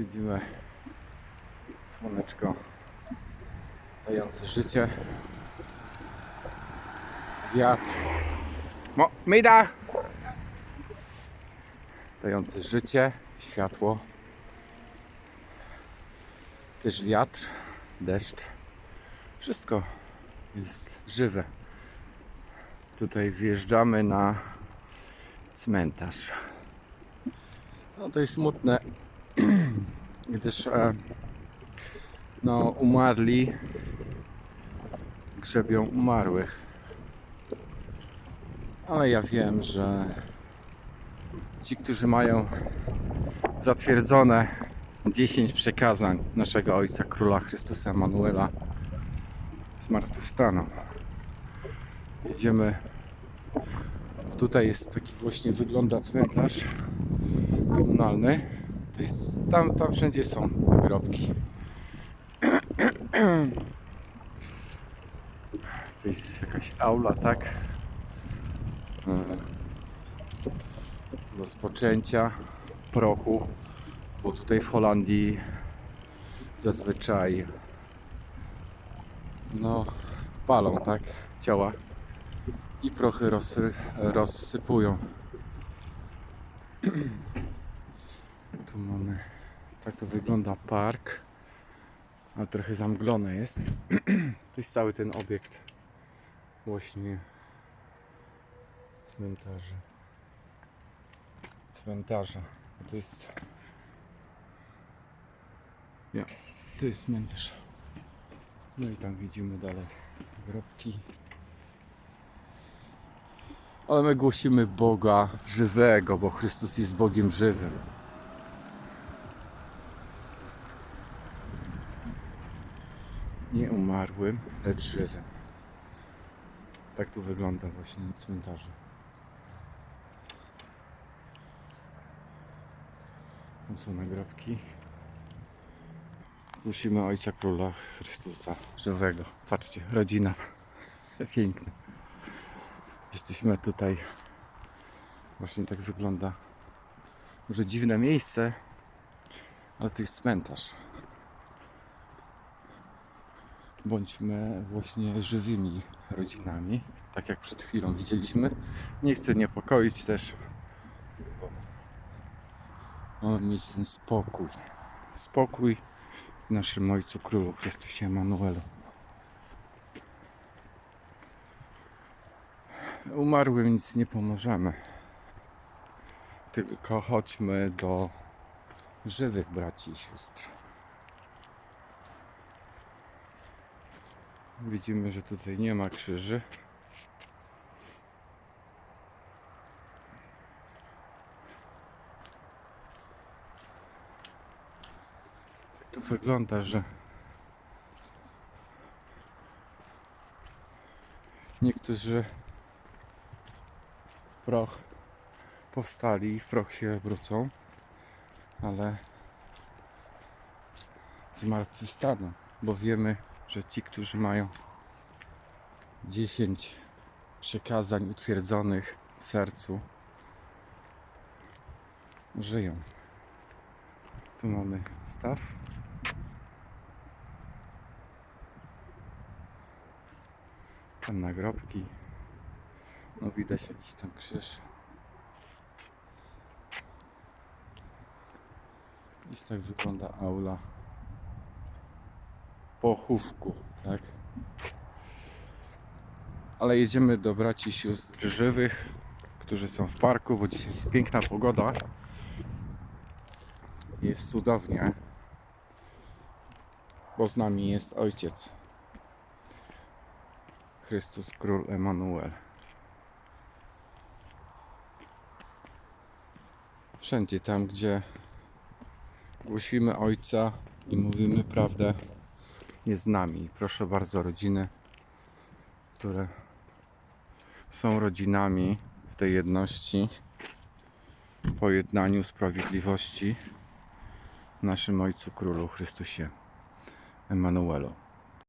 Widzimy słoneczko dające życie. Wiatr. Mo, Mida! Dający życie, światło. Też wiatr, deszcz. Wszystko jest żywe. Tutaj wjeżdżamy na cmentarz. No to jest smutne, gdyż e, no, umarli grzebią umarłych. Ale ja wiem, że ci, którzy mają zatwierdzone 10 przekazań naszego Ojca Króla Chrystusa Emanuela zmartwychwstaną. Jedziemy. Tutaj jest taki właśnie wygląda cmentarz komunalny. To jest, tam, tam wszędzie są nagrobki. To jest jakaś aula, tak? E, Do spoczęcia prochu, bo tutaj w Holandii zazwyczaj no palą, tak? Ciała i prochy rozsy, rozsypują. Tu mamy, tak to wygląda park, ale trochę zamglone jest. To jest cały ten obiekt właśnie cmentarzy. Cmentarza. To jest. Ja, to jest cmentarz. No i tam widzimy dalej grobki. Ale my głosimy Boga żywego, bo Chrystus jest Bogiem żywym. Nie umarłym, lecz żywym. Tak tu wygląda właśnie na cmentarzu. Tam są nagrobki. Głosimy Ojca Króla Chrystusa żywego. Patrzcie, rodzina. Piękne. Jesteśmy tutaj. Właśnie tak wygląda. Może dziwne miejsce, ale to jest cmentarz. Bądźmy właśnie żywymi rodzinami, tak jak przed chwilą widzieliśmy. Nie chcę niepokoić też, bo mamy mieć ten spokój. Spokój w naszym Ojcu Królu Chrystusie Emanuelu. Umarłym nic nie pomożemy. Tylko chodźmy do żywych braci i sióstr. Widzimy, że tutaj nie ma krzyży. Tak to wygląda, że niektórzy w proch powstali i w proch się wrócą, ale zmartwychwstaną, bo wiemy, że ci, którzy mają 10 przekazań utwierdzonych w sercu, żyją. Tu mamy staw. Tam nagrobki. No widać jakiś tam krzyż. I tak wygląda aula pochówku, tak? Ale jedziemy do braci sióstr żywych, którzy są w parku, bo dzisiaj jest piękna pogoda. Jest cudownie, bo z nami jest Ojciec Chrystus Król Emanuel. Wszędzie tam, gdzie głosimy Ojca i mówimy prawdę, jest z nami. Proszę bardzo, rodziny, które są rodzinami w tej jedności, pojednaniu, sprawiedliwości, naszym Ojcu Królu Chrystusie Emanuelu.